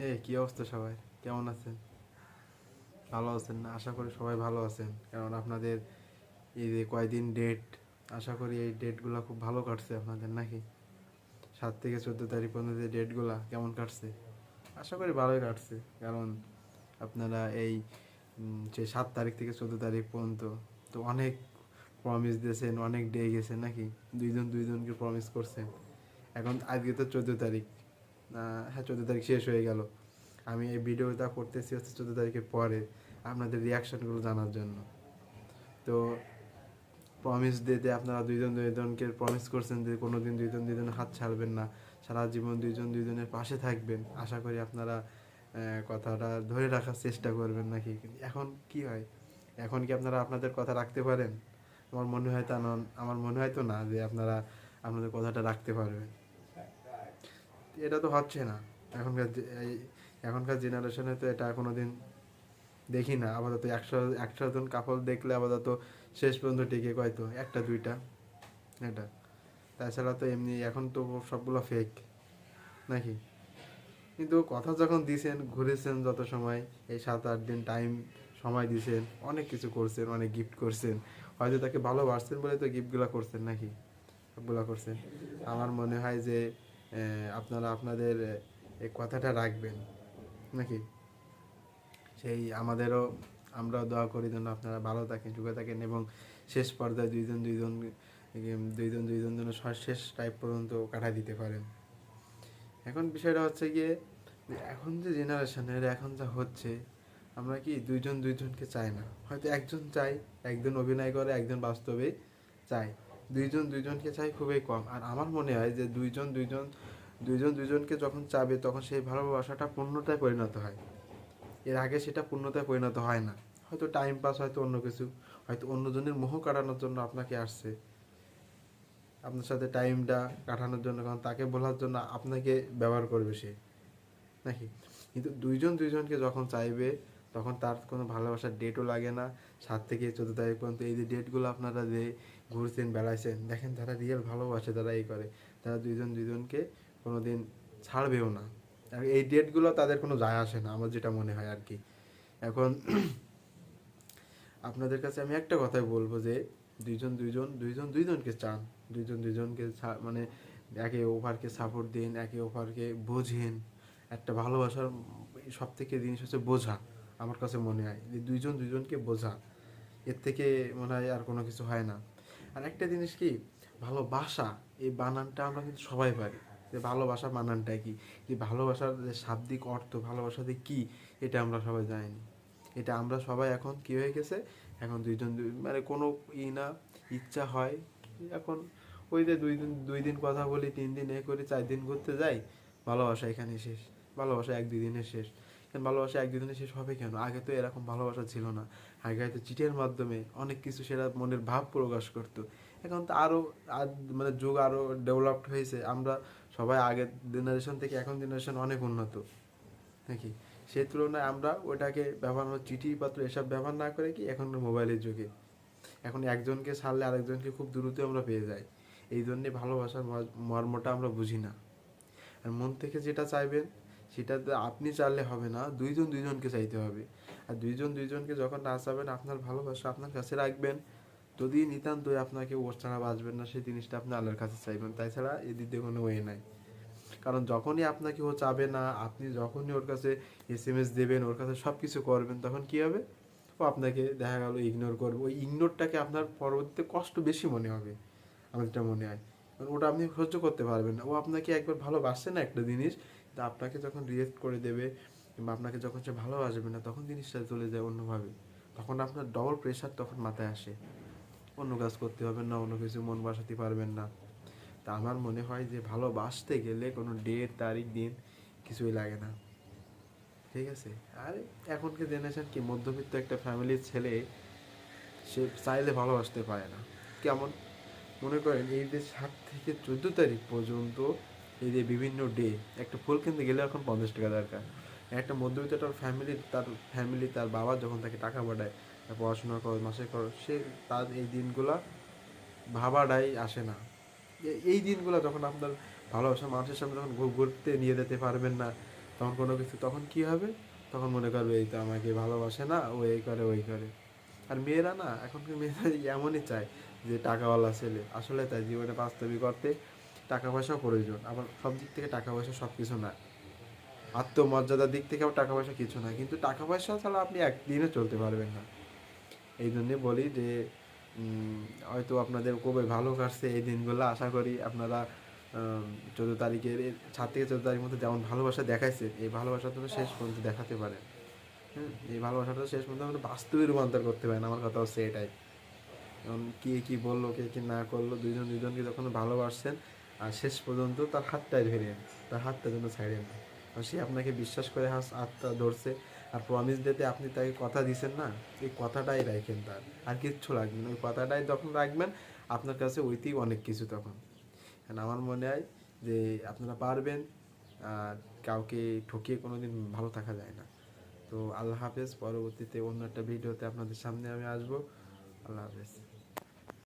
হে কি অবস্থা সবাই? কেমন আছেন? ভালো আছেন না? আশা করি সবাই ভালো আছেন। কারণ আপনাদের এই যে কয়দিন ডেট আশা করি এই ডেটগুলো খুব ভালো কাটছে আপনাদের, নাকি? সাত থেকে চোদ্দ তারিখ পর্যন্ত যে ডেটগুলো কেমন কাটছে? আশা করি ভালোই কাটছে। কারণ আপনারা এই যে সাত তারিখ থেকে চোদ্দ তারিখ পর্যন্ত তো অনেক প্রমিস দিয়েছেন, অনেক ডে গেছেন নাকি? দুইজন দুইজনকে প্রমিস করছেন। এখন আজকে তো চোদ্দ তারিখ। হ্যাঁ চোদ্দ তারিখ শেষ হয়ে গেল। আমি এই ভিডিওটা করতেছি হচ্ছে চোদ্দ তারিখের পরে আপনাদের রিয়াকশানগুলো জানার জন্য। তো প্রমিস দিতে আপনারা দুইজন দুইজনকে প্রমিস করছেন যে কোনো দিন দুইজন দুইজনের হাত ছাড়বেন না। সারা জীবন দুইজন দুইজনের পাশে থাকবেন। আশা করি আপনারা কথাটা ধরে রাখার চেষ্টা করবেন নাকি? এখন কি হয়? এখন কি আপনারা আপনাদের কথা রাখতে পারেন? আমার মনে হয় তা নন, আমার মনে হয় তো না যে আপনারা আপনাদের কথাটা রাখতে পারবেন। এটা তো হচ্ছে না। এখনকার এখনকার জেনারেশনে তো এটা কোনো দিন দেখি না। আপাতত একশো একশো জন কাপল দেখলে আপাতত শেষ পর্যন্ত টিকে কয়তো একটা, দুইটা। এটা। তাছাড়া তো এমনি এখন তো সবগুলো ফেক নাকি? কিন্তু কথা যখন দিছেন, ঘুরেছেন যত সময়, এই সাত, আট দিন টাইম সময় দিছেন, অনেক কিছু করছেন, অনেক গিফট করছেন, হয়তো তাকে ভালোবাসছেন বলে তো গিফটগুলো করছেন নাকি? সবগুলো করছেন। আমার মনে হয় যে আপনারা আপনাদের কথাটা রাখবেন, নাকি? সেই আমাদেরও, আমরাও দোয়া করি যেন আপনারা ভালো থাকেন, সুখে থাকেন এবং শেষ পর্যায়ে দুইজন দুইজন দুইজন দুইজন যেন শেষ টাইপ পর্যন্ত কাটা দিতে পারেন। এখন বিষয়টা হচ্ছে গিয়ে এখন যে জেনারেশনের এখন যা হচ্ছে, আমরা কি দুইজন দুইজনকে চাই না? হয়তো একজন চাই, একজন অভিনয় করে, একজন বাস্তবে চাই। দুইজন দুইজনকে চাই খুবই কম। আর আমার মনে হয় যে দুইজন দুইজন দুইজন দুইজনকে যখন চাবে তখন সেই ভালোবাসাটা পূর্ণতায় পরিণত হয়। এর আগে সেটা পূর্ণতায় পরিণত হয় না। হয়তো টাইম পাস হয়তো অন্য কিছু, হয়তো অন্যজনের মোহ কাটানোর জন্য আপনাকে আসছে। আপনার সাথে টাইমটা কাটানোর জন্য, কারণ তাকে বলার জন্য আপনাকে ব্যবহার করবে সে। নাকি? কিন্তু দুইজন দুইজনকে যখন চাইবে তখন তার কোনো ভালোবাসার ডেটও লাগে না। সাত থেকে চোদ্দ তারিখ পর্যন্ত এই যে ডেটগুলো আপনারা যে ঘুরছেন, বেড়াইছেন, দেখেন তারা রিয়েল ভালোবাসে তারা এই করে। তারা দুইজন দুইজনকে কোনো দিন ছাড়বেও না। এই ডেটগুলো তাদের কোনো যায় আসে না, আমার যেটা মনে হয় আর কি। এখন আপনাদের কাছে আমি একটা কথাই বলব যে, দুইজন দুইজন দুইজন দুইজনকে চান। দুইজন দুইজনকে মানে একে ওভারকে সাপোর্ট দিন, একে ওভারকে বোঝেন। একটা ভালোবাসার সব থেকে জিনিস হচ্ছে বোঝা। আমার কাছে মনে হয় যে দুইজন দুইজনকে বোঝা, এর থেকে মনে হয় আর কোনো কিছু হয় না। আর একটা জিনিস কি, ভালোবাসা, এই বানানটা আমরা কিন্তু সবাই পারি। যে ভালোবাসা বানানটা কি? যে ভালোবাসার যে শাব্দিক অর্থ, ভালোবাসা ভালোবাসাতে কী, এটা আমরা সবাই জানি এটা আমরা সবাই এখন কি হয়ে গেছে? এখন দুইজন দুই মানে কোনো ই না, ইচ্ছা হয়। এখন ওই যে দুই দিন দুই দিন কথা বলি, তিন দিন এ করি চার দিন ঘুরতে যাই, ভালোবাসা এখানে শেষ। ভালোবাসা এক দুই দিনে শেষ। ভালোবাসা এক দুই দিনে শেষ হবে কেন? আগে তো এরকম ভালোবাসা ছিল না। আগে হয়তো চিঠির মাধ্যমে অনেক কিছু সেটা মনের ভাব প্রকাশ করতো। এখন তো আরও আর মানে যুগ আরও ডেভেলপড হয়েছে। আমরা সবাই আগের জেনারেশন থেকে এখন জেনারেশন অনেক উন্নত। নাকি? সেই তুলনায় আমরা ওটাকে ব্যবহার চিঠি পাত্র এসব ব্যবহার না করে কি এখন মোবাইলের যুগে। এখন একজনকে ছাড়লে আরেকজনকে খুব দ্রুত আমরা পেয়ে যাই। এই জন্যে ভালোবাসার মর্মটা আমরা বুঝি না। আর মন থেকে যেটা চাইবেন সেটা তো আপনি চাইলে হবে না, দুইজন দুইজনকে চাইতে হবে। আর দুইজন দুইজনকে যখন না চাবেন আপনার ভালোবাসা আপনার কাছে রাখবেন। যদি নিতান্তই আপনাকে ওর ছাড়া বাঁচবেন না, সেই জিনিসটা আপনি আল্লাহর কাছে চাইবেন। তাই ছাড়া এদিকে কোনো ওয়ে নাই। কারণ যখনই আপনাকে ও চাবে না, আপনি যখনই ওর কাছে এস এম এস দেবেন, ওর কাছে সব কিছু করবেন, তখন কি হবে? ও আপনাকে দেখা গেল ইগনোর করবে। ওই ইগনোরটাকে আপনার পরবর্তীতে কষ্ট বেশি মনে হবে। আমার যেটা মনে হয়। ওটা আপনি সহ্য করতে পারবেন না। ও আপনাকে একবার ভালোবাসছে না একটা জিনিস, তা আপনাকে যখন রিয়েক্ট করে দেবে কিংবা আপনাকে যখন সে ভালোবাসবে না, তখন জিনিসটা চলে যায় অন্যভাবে। তখন আপনার ডবল প্রেশার তখন মাথায় আসে। অন্য কাজ করতে হবে না, অন্য কিছু মন বাসাতে পারবেন না। তা আমার মনে হয় যে ভালোবাসতে গেলে কোনো ডেট তারিখ, দিন কিছুই লাগে না। ঠিক আছে? আর এখনকার জেনারেশন কি মধ্যবিত্ত একটা ফ্যামিলির ছেলে, সে চাইলে ভালোবাসতে পারে না। কেমন? মনে করেন এই যে সাত থেকে চোদ্দ তারিখ পর্যন্ত এই যে বিভিন্ন ডে একটা ফুল কিনতে গেলে এখন পঞ্চাশ টাকা দরকার। একটা মধ্যবিত্ত একটা ফ্যামিলি তার ফ্যামিলি তার বাবা যখন তাকে টাকা পাঠায় পড়াশোনা কর, মাসে করো, সে তার এই দিনগুলা ভাবাটাই আসে না। এই দিনগুলো যখন আপনার ভালোবাসা মানুষের সামনে যখন ঘুরতে নিয়ে যেতে পারবেন না, তখন কোনো কিছু, তখন কি হবে? তখন মনে করবে, এই তো আমাকে ভালোবাসে না, ও এই করে, ওই করে। আর মেয়েরা না এখনকার মেয়েরা এমনই চায় যে টাকাওয়ালা ছেলে। আসলে তাই জীবনে বাস্তবিক অর্থে টাকা পয়সাও প্রয়োজন। আবার সব দিক থেকে টাকা পয়সা সব কিছু না। আত্মমর্যাদার দিক থেকেও টাকা পয়সা কিছু না। কিন্তু টাকা পয়সা ছাড়া আপনি একদিনে চলতে পারবেন না। এই জন্যে বলি যে হয়তো আপনাদের খুবই ভালো কাটছে এই দিনগুলো। আশা করি আপনারা চোদ্দ তারিখের সাত থেকে চোদ্দ তারিখের মধ্যে যেমন ভালোবাসা দেখাইছে, এই ভালোবাসাটা যেন শেষ পর্যন্ত দেখাতে পারেন হ্যাঁ এই ভালোবাসাটা শেষ পর্যন্ত আমরা বাস্তবে রূপান্তর করতে পারেন আমার কথা হচ্ছে এটাই। এখন কে কি বলল, কে কি না করল, দুইজন দুইজনকে যখন ভালোবাসছেন, আর শেষ পর্যন্ত তার হাতটাই ধরেন তার হাতটা যেন ছাড়েন না সে আপনাকে বিশ্বাস করে হাত হাতটা ধরছে, আর প্রমিস দিতে আপনি তাকে কথা দিছেন না, এই কথাটাই রাখেন তার, আর কিচ্ছু লাগবে না। ওই কথাটাই যখন রাখবেন, আপনার কাছে ওইতেই অনেক কিছু তখন। আমার মনে হয় যে আপনারা পারবেন, আর কাউকে ঠকিয়ে কোনো দিন ভালো থাকা যায় না। তো আল্লাহ হাফেজ, পরবর্তীতে অন্য একটা ভিডিওতে আপনাদের সামনে আমি আসব। আল্লাহ হাফেজ।